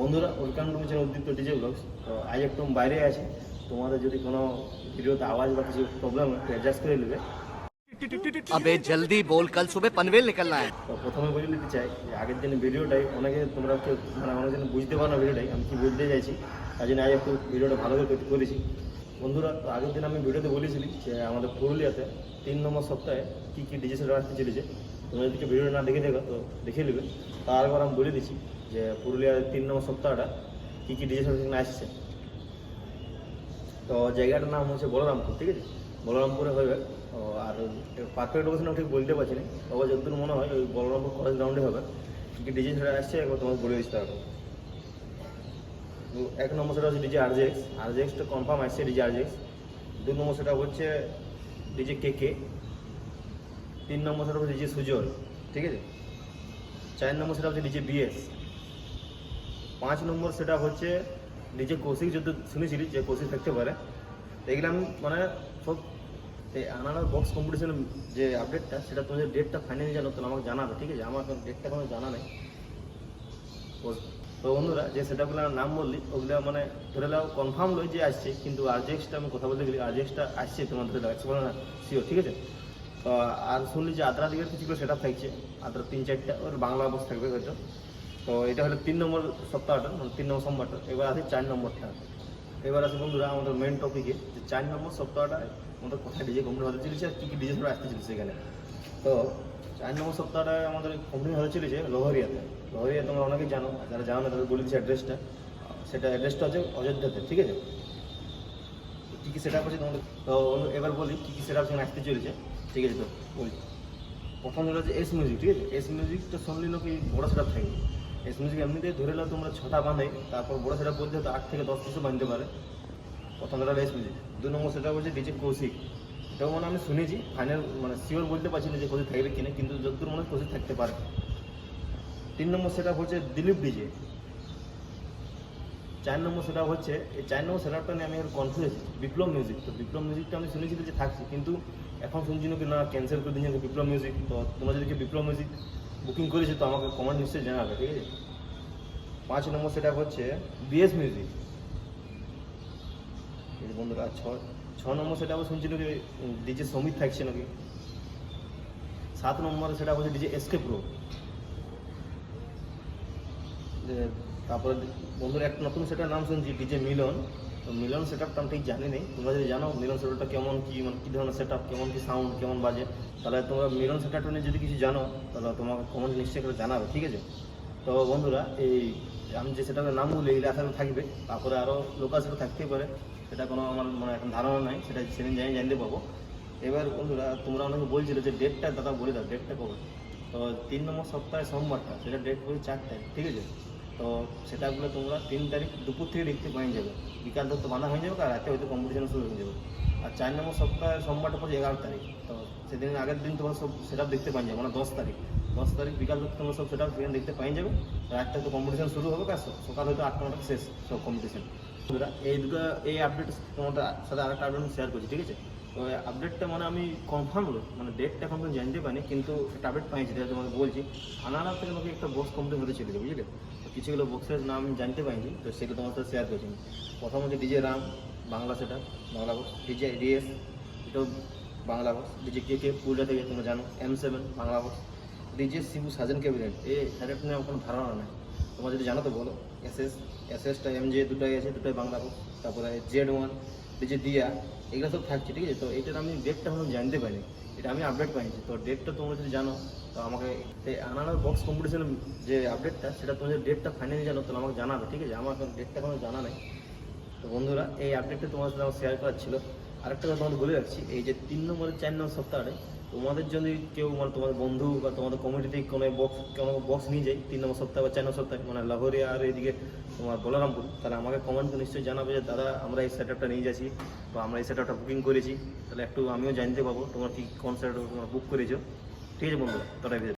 বন্ধুরা welcome to channel Uddipta DJ vlogs তো আজ একটু বাইরে আছে। তোমাদের যদি কোনো ভিডিওতে আওয়াজ বা কিছু প্রবলেম হয় অ্যাডজাস্ট করে নেবে। আবে জলদি বল কাল সুবে পনভেল নিকলনা হ্যায়। তো প্রথমে বলে নিতে চাই যে আগের দিন ভিডিওটাই অনেকে তোমরা কেউ মানে অনেকজন বুঝতে পারো না ভিডিওটাই আমি কি বুঝতে চাইছি তার জন্য আজ একটু ভিডিওটা ভালো করে করেছি। বন্ধুরা আগের দিন আমি ভিডিওতে বলেছিলাম যে আমাদের পুরুলিয়াতে তিন নম্বর সপ্তাহে কী কী ডিজে সেট আসতে চলেছে। তোমরা যদি কেউ ভিডিওটা না দেখে দেখো, তো দেখে নেবে। তারপর আমি বলে দিচ্ছি যে পুরুলিয়ার তিন নম্বর সপ্তাহটা কী কী ডিজে সেট আসছে। তো জায়গাটার নাম হচ্ছে বলরামপুর, ঠিক আছে? বলরামপুরে হবে আর পারফেক্ট লোকেশন ঠিক বলতে পারছি না। তবে যতদূর মনে হয়, ওই বলরামপুর কলেজ গ্রাউন্ডে হবে। কী কী ডিজে সেটা আসছে, একবার তোমাকে বলে দিচ্ছি তারপর। এক নম্বর সেটা হচ্ছে ডিজে আরজেক্স আরজেক্সটা কনফার্ম আসছে, ডিজে আরজেক্স দু নম্বর সেটা হচ্ছে ডিজে কে কে তিন নম্বর সেটা হচ্ছে ডিজে সুজল ঠিক আছে? চার নম্বর সেটা হচ্ছে ডিজে বিএস পাঁচ নম্বর সেটা হচ্ছে নিজে কৌশিক যদি শুনেছিলি যে কৌশিক থাকতে পারে। এগুলো আমি মানে সব এই আনানোর বক্স কম্পিটিশনের যে আপডেটটা সেটা তুমি ডেটটা ফাইনালি জানো তো আমাকে জানাবে, ঠিক আছে? আমার ডেটটা কোনো জানা নেই। তো- বন্ধুরা, যে সেটাগুলো নাম বললি, ওগুলো মানে ধরে নাও কনফার্ম লই যে আসছে, কিন্তু আরজেক্সটা আমি কথা বলতে গেলি আরজেক্সটা আসছে তোমার ধরে নাও একশো না শিওর ঠিক আছে? তো আর শুনলি যে আদ্রা দিকের কিছুগুলো সেটা থাকছে। আদ্রা তিন চারটা, ওর বাংলা বক্স থাকবে হয়তো। তো এটা হলো তিন নম্বর সপ্তাহটা মানে তিন নম্বর সোমবারটা এবার আছে চার নম্বরটা এবার আছে বন্ধুরা আমাদের মেন টপিকে যে চার নম্বর সপ্তাহটা আমাদের কোথায় ডিজে কমপ্লিট হতে চলেছে আর কী কী ডিজে আসতে চলেছে এখানে। তো চার নম্বর সপ্তাহটায় আমাদের কমপ্লিট হতে চলেছে লোহরিয়াতে। লোহরিয়া তোমরা অনেকে জানো যারা জানো না তাদের বলে দিচ্ছি অ্যাড্রেসটা সেটা অ্যাড্রেসটা হচ্ছে অযোধ্যাতে, ঠিক আছে? কী কী সেট আপ আছে তোমাদের? তো এবার বলি কী কী সেট আপ সেখানে আসতে চলেছে। ঠিক আছে তো বলছি প্রথম যেটা হচ্ছে এস মিউজিক ঠিক আছে? এস মিউজিকটা শুনলি নাকি বড় সেট থাকবে এস মিউজিক এমনিতেই ধরে নাও তোমরা ছটা বাঁধে, তারপর বড় সেট বলতে হয়তো আট থেকে দশ পিসও বাঁধতে পারে। প্রথম যেটা এস মিউজিক দু নম্বর সেটা হচ্ছে ডিজে কৌশিক এটাও মানে আমি শুনেছি ফাইনাল মানে শিওর বলতে পারছি না যে কৌশিক থাকবে কিনা, কিন্তু যতদূর মনে হয় কৌশিক থাকতে পারে। তিন নম্বর সেটা হচ্ছে দিলীপ ডিজে চার নম্বর সেটা হচ্ছে, এই চার নম্বর সেটআপটা নিয়ে আমি একটু কনফিউজ বিপ্লব মিউজিক তো বিপ্লব মিউজিকটা আমি শুনেছি যে থাকছে, কিন্তু এখন শুনছি নাকি না ক্যান্সেল করে দিয়েছে বিপ্লব মিউজিক তো তোমরা যদি বিপ্লব মিউজিক বুকিং করেছে, তো আমাকে কমেন্ট নিশ্চয়ই জানাবে, ঠিক আছে? পাঁচ নম্বর সেটা হচ্ছে বিএস মিউজিক বন্ধুরা, ছ ছ নম্বর সেটা আবার শুনছি নাকি ডিজে সমিত থাকছে নাকি? সাত নম্বরে সেটা হচ্ছে ডিজে এসকে প্রো তারপরে বন্ধুরা, একটা নতুন সেটার নাম শুনছি ডিজে মিলন। তো মিলন সেট আপটা আমি ঠিক জানি নেই। তোমরা যদি জানো, মিলন সেটআপটা কেমন, কী মানে কী ধরনের সেট আপ কেমন কী সাউন্ড কেমন বাজে, তাহলে তোমরা মিলন সেট আপটা নিয়ে যদি কিছু জানো, তাহলে তোমাকে কমেন্ট নিশ্চয়ই করে জানাবে, ঠিক আছে? তো বন্ধুরা, এই আমি যে সেটার নাম বলি এগুলো আসামে থাকবে। তারপরে আরও লোকাল সেটা থাকতেই পারে। সেটা কোনো আমার মানে এখন ধারণা নাই, সেটা সেদিন জানি, জানতে পাবো এবার বন্ধুরা, তোমরা অনেকে বলছিলে যে ডেটটা দাদা বলে দাও ডেটটা কবে? তো তিন নম্বর সপ্তাহে সোমবারটা, সেটা ডেট করে চার তারিখ ঠিক আছে? তো সেটাগুলো তোমরা তিন তারিখ দুপুর থেকে দেখতে পাই যাবে। বিকাল ধর তো বাঁধা হয়ে যাবে, আর রাতে হয়তো কম্পিটিশন শুরু হয়ে যাবে। আর চার নম্বর সপ্তাহে সোমবারটা পড়ছে এগারো তারিখ। তো সেদিন আগের দিন তোমরা সব সেটা দেখতে পাই যাবে মানে দশ তারিখ। দশ তারিখ বিকাল ধর তোমরা সব সেটা সেখানে দেখতে পাই যাবে। রাতটা তো কম্পিটিশন শুরু হবে স- সকাল হয়তো আট নটা শেষ সব কম্পিটিশন এই দুটো, এই আপডেট তোমাদের সাথে আরেকটা আপডেট শেয়ার করছি, ঠিক আছে? তো আপডেটটা মানে আমি কনফার্ম হলো মানে ডেটটা পর্যন্ত জানতে পারিনি, কিন্তু একটা আপডেট পাইছি যেটা তোমাকে বলছি। আনারা থেকে আমাকে একটা বক্স কমপ্লিট হতে চলেছে, বুঝলে? তো কিছুগুলো বক্সের নাম জানতে পারিনি, তো সেগুলো তোমার সাথে শেয়ার করছি। প্রথম হচ্ছে ডিজে রাম, বাংলা সেটা বাংলা বক্স ডিজে ডিএস এটাও Bangla box DJ K K Purulia থেকে তোমরা জানো M seven Bangla box DJ Shibu সাজেন cabinet এ স্যারের নিয়ে কোনো ধারণা নেই। তোমার যদি জানো তো বলো এস এস এস এসটা এম জে দুটাই আছে, দুটাই বাংলা বক্স তারপরে জেড ওয়ান ডিজে দিয়া, এগুলো সব থাকছে, ঠিক আছে? তো এটার আমি ডেটটা এখনও জানতে পারিনি। এটা আমি আপডেট পাইছি তো ডেটটা তোমরা যদি জানো, তো আমাকে আনানোর বক্স কম্পিটিশন যে আপডেটটা সেটা তোমরা ডেটটা ফাইনালি জানো, তাহলে আমাকে জানাবে, ঠিক আছে? আমার ডেটটা কোনো জানা নেই। তো বন্ধুরা, এই আপডেটটা তোমার সাথে আমার শেয়ার করার ছিল। আরেকটা কথা তোমাদের বলে রাখছি, এই যে তিন নম্বরের চার নম্বর সপ্তাহে তোমাদের যদি কেউ মানে তোমাদের বন্ধু বা তোমাদের কমিউনিটি কোনো বক্স কোনো বক্স নিয়ে যায়, তিন নম্বর সপ্তাহে বা চার নম্বর সপ্তাহে মানে লাহোরিয়া আর এইদিকে তোমার বলরামপুর, তাহলে আমাকে কমেন্ট নিশ্চয়ই জানাবে যে, দাদা, আমরা এই সেট নিয়ে যাচ্ছি বা আমরা এই সেট বুকিং করেছি। তাহলে একটু আমিও জানতে পাবো, তোমার কি কোন সেট তোমরা বুক করেছ। ঠিক আছে বন্ধু তোটাই